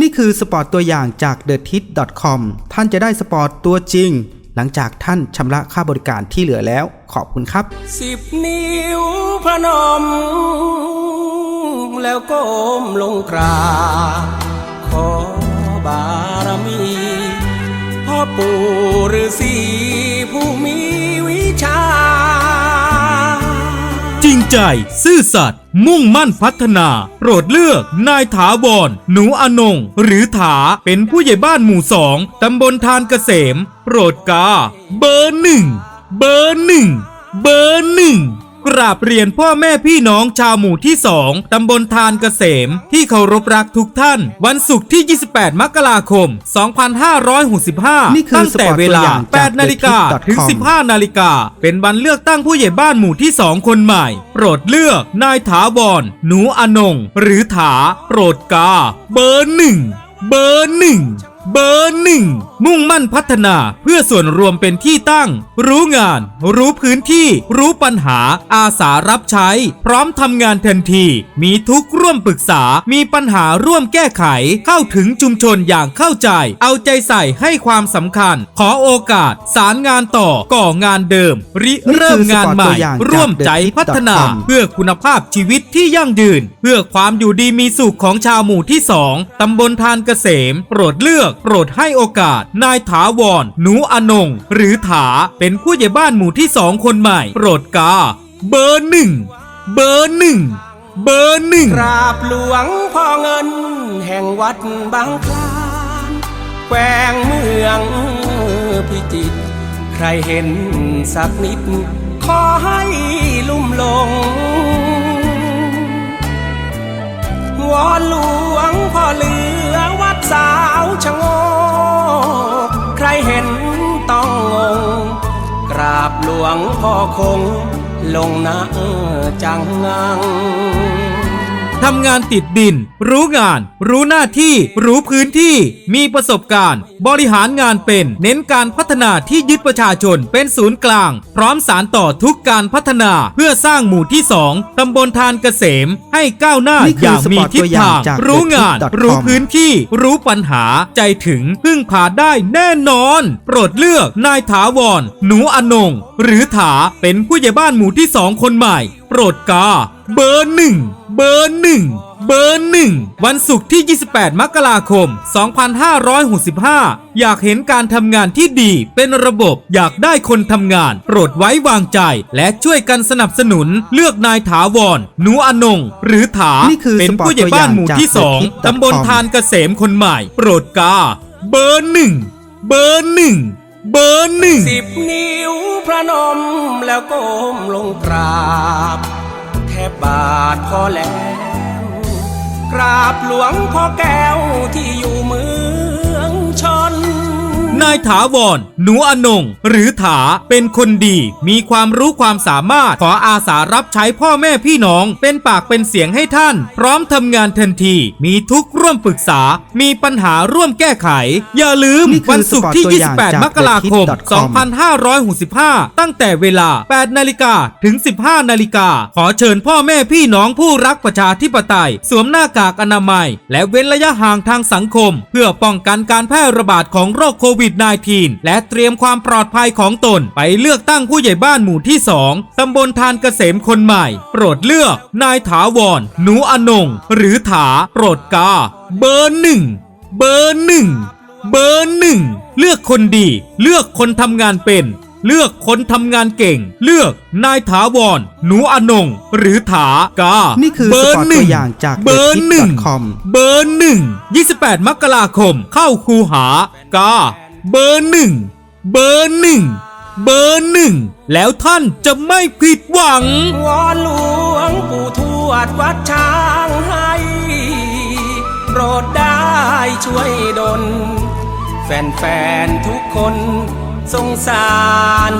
นี่คือสปอร์ตตัวอย่างจาก t h e t i t c o m ท่านจะได้สปอร์ตตัวจริง หลังจากท่านชำระค่าบริการที่เหลือแล้ว ขอบคุณครับสิบนิ้วพนม แล้วก้มลงกราบขอบารมีพ่อปู่ฤาษีผู้มีวิชา ใจ ซื่อสัตย์มุ่งมั่นพัฒนา โปรดเลือก นายถาวรหนูอนง หรือถาเป็นผู้ใหญ่บ้านหมู่สองตำบลทานเกษม โปรดกา เบอร์หนึ่ง เบอร์หนึ่ง เบอร์หนึ่ง กราบเรียนพ่อแม่พี่น้องชาวหมู่ที่ 2 ตำบลทานเกษม ที่เคารพรักทุกท่าน วันศุกร์ที่ 28 มกราคม 2565นี่คือตั้งแต่เวลาสปอร์ตตัวอย่างจาก8นาฬิกา TheTip.com ถึง 15 นาฬิกา เป็นวันเลือกตั้งผู้ใหญ่บ้านหมู่ที่ 2 คนใหม่ โปรดเลือก นายถาวรหนูอนง หรือถา โปรดกา เบอร์หนึ่ง เบอร์หนึ่ง เบอร์หนึ่ง มุ่งมั่นพัฒนาเพื่อส่วนรวมเป็นที่ตั้ง รู้งาน รู้พื้นที่ รู้ปัญหา อาสารับใช้ พร้อมทำงานทันที มีทุกร่วมปรึกษา มีปัญหาร่วมแก้ไข เข้าถึงชุมชนอย่างเข้าใจ เอาใจใส่ให้ความสำคัญ ขอโอกาส สารงานต่อ ก่องานเดิม ริเริ่มงานใหม่ ร่วมใจพัฒนา เพื่อคุณภาพชีวิตที่ยั่งยืน เพื่อความอยู่ดีมีสุขของชาวหมู่ที่สองตำบลทานเกษม โปรดเลือก โปรดให้โอกาสนายถาวรหนูอนง หรือถาเป็นผู้ใหญ่บ้านหมู่ที่สองคนใหม่ โปรดกา เบอร์หนึ่ง เบอร์หนึ่ง เบอร์หนึ่งกราบหลวงพ่อเงิน แห่งวัดบางคลานแขวงเมืองพิจิตรใครเห็นสักนิด หลวงพ่อคงลงนะจังงัง ทำงานติดดิน รู้งาน รู้หน้าที่ รู้พื้นที่ มีประสบการณ์ บริหารงานเป็น เน้นการพัฒนาที่ยึดประชาชนเป็นศูนย์กลาง พร้อมสารต่อทุกการพัฒนาเพื่อสร้างหมู่ที่ 2 ตำบลทานเกษม ให้ก้าวหน้านี่คืออย่างมีทิศทางสปอร์ตตัวอย่างจากรู้งาน TheTip.com รู้พื้นที่ รู้ปัญหา ใจถึงพึ่งพาได้แน่นอน โปรดเลือกนายถาวร หนูอนง หรือถาเป็นผู้ใหญ่บ้านหมู่ที่สองคนใหม่ โปรดกา เบอร์หนึ่ง เบอร์หนึ่งเบอร์หนึ่งวันศุกร์ที่ 28 มกราคม 2565 อยากเห็นการทำงานที่ดีเป็นระบบอยากได้คนทำงาน โปรดไว้วางใจ และช่วยกันสนับสนุน เลือกนายถาวรหนูอนง หรือถานี่คือเป็นผู้ใหญ่บ้านหมู่ที่สปอร์ตตัวอย่างจาก2ตำบล TheTip.com ทานเกษมคนใหม่ โปรดกา เบอร์หนึ่งเบอร์หนึ่งเบอร์หนึ่งสิบนิ้วพระนมแล้วก้มลงกราบแท บบาทพอแล้ว กราบหลวงพ่อแก้วที่อยู่มือ นายถาวรหนูอนง หรือถาเป็นคนดี มีความรู้ความสามารถขออาสารับใช้พ่อแม่พี่น้อง เป็นปากเป็นเสียงให้ท่าน พร้อมทำงานทันที มีทุกข์ร่วมปรึกษา มีปัญหาร่วมแก้ไข อย่าลืมนี่คือวันศุกร์ที่สปอร์ตตัวอย่างจาก28 มกราคม TheTip.com 2565 ตั้งแต่เวลา 8 นาฬิกาถึง 15 นาฬิกา ขอเชิญพ่อแม่พี่น้องผู้รักประชาธิปไตย สวมหน้ากากอนามัย และเว้นระยะห่างทางสังคม เพื่อป้องกันการแพร่ระบาดของโรคโควิด -19 และเตรียมความปลอดภัยของตนไปเลือกตั้งผู้ใหญ่บ้านหมู่ที่ 2 ตำบลทานเกษมคนใหม่ โปรดเลือก นายถาวร หนูอนง หรือถา โปรดกา เบอร์หนึ่ง เบอร์หนึ่ง เบอร์หนึ่ง เลือกคนดี เลือกคนทำงานเป็น เลือกคนทำงานเก่ง เลือกนายถาวร หนูอนง หรือถากา นี่คือเบอร์สปอร์ตหนึ่ตังวอย่างจากเบอร์หนึ่ง TheTip.com เบอร์หนึ่ง28 มกราคม เข้าคูหากา เบอร์หนึ่งเบอร์หนึ่งเบอร์หนึ่งแล้วท่านจะไม่ผิดหวัง วอนหลวงปู่ทวดวัดช้างให้โปรดได้ช่วยดลแฟนๆทุกคนสงสาร